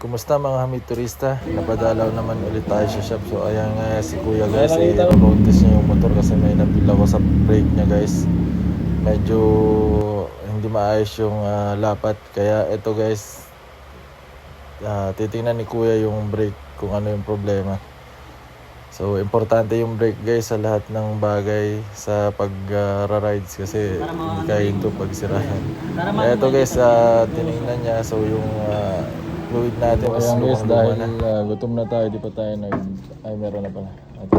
Kumusta mga hamid turista? Napadalaw naman ulit tayo sa shop. So ayan nga si kuya guys, eh, test niya yung motor kasi may nabila ko sa brake niya guys. Medyo hindi maayos yung ah, lapat. Kaya ito guys, ah, titingnan ni kuya yung brake kung ano yung problema. So importante yung brake guys sa lahat ng bagay sa pag-rides kasi hindi kaya ito pagsirahan. Kaya ito guys, ah, tinignan niya so yung ah, fluid natin is Ayan guys, dahil na. uh, gutom na tayo, di pa tayo nag... Ay, meron na pala. Ito.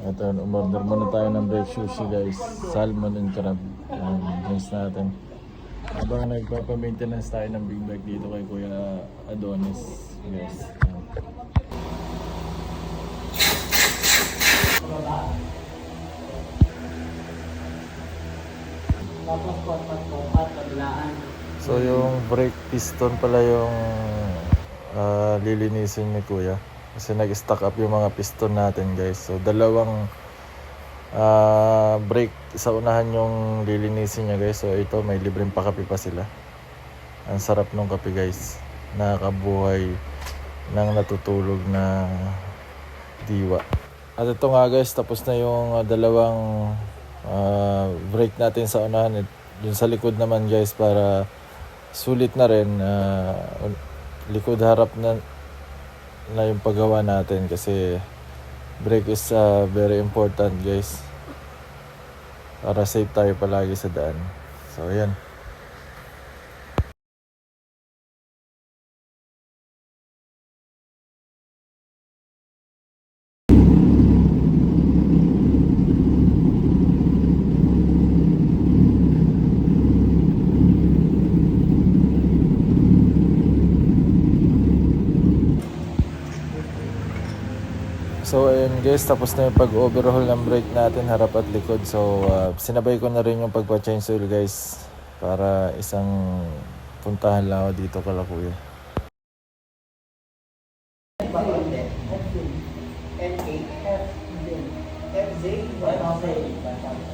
Ito, umorder muna tayo ng bread sushi guys. Salmon and crab. Ayan, drinks natin. Habang nagpapa-maintenance tayo ng big bag dito kay Kuya Adonis. Guys. Ayan. So yung brake piston pala yung ah, lilinisin ni kuya. Kasi nag-stack up yung mga piston natin guys. So dalawang ah, brake sa unahan yung lilinisin niya guys. So ito may libreng pakapi pa sila. Ang sarap nung kape guys. Nakakabuhay ng natutulog na diwa. At ito nga guys, tapos na yung ah, dalawang ah, brake natin sa unahan. Dun sa likod naman guys para sulit na rin. ah, likod harap na na yung paggawa natin kasi brake is ah, very important guys. Para safe tayo palagi sa daan. So ayan. So ayun guys, tapos na yung pag-overhaul ng brake natin harap at likod. So ah, sinabay ko na rin yung pagpa-change oil guys para isang puntahan lang ako dito kala kuya.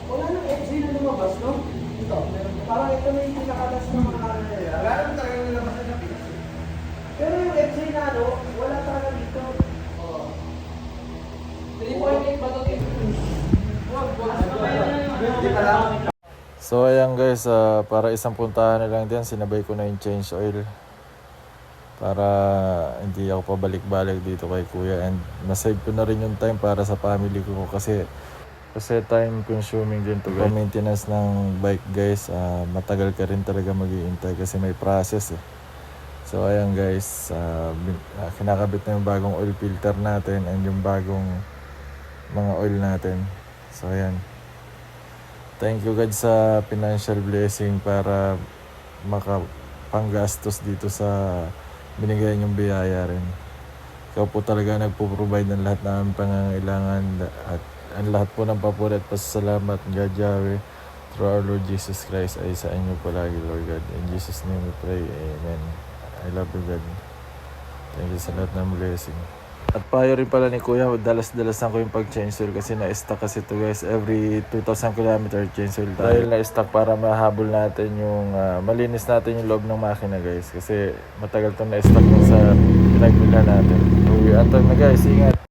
Wala nang FZ na lumabas, no? Ito. Parang ito na yung pinakalas ng mga So ayan guys, ah, para isang puntahan na lang din, sinabay ko na yung change oil. Para hindi ako pabalik-balik dito kay kuya and nasave ko na rin yung time para sa family ko kasi kasi time consuming din to guys. maintenance ng bike guys, ah, matagal ka rin talaga maghihintay kasi may process eh. So ayan guys, ah, kinakabit na yung bagong oil filter natin and yung bagong mga oil natin. So ayan. Thank you God sa financial blessing para makapanggastos dito sa binigay niyong biyaya rin. Ikaw po talaga nagpo-provide ng lahat ng aming pangangailangan at ang lahat po ng papuri at pasasalamat God Yahweh through our Lord Jesus Christ ay sa inyo palagi Lord God. In Jesus name we pray. Amen. I love you God. Thank you sa lahat ng blessing. At payo rin pala ni Kuya, dalas-dalasan ko yung pag-change oil kasi na-stock kasi to guys. Every 2,000 km change oil tayo. Dahil na-stock para mahabol natin yung, ah, malinis natin yung loob ng makina guys. Kasi matagal to na-stock dun sa pinagbilhan natin. Uwi, antay na guys, ingat.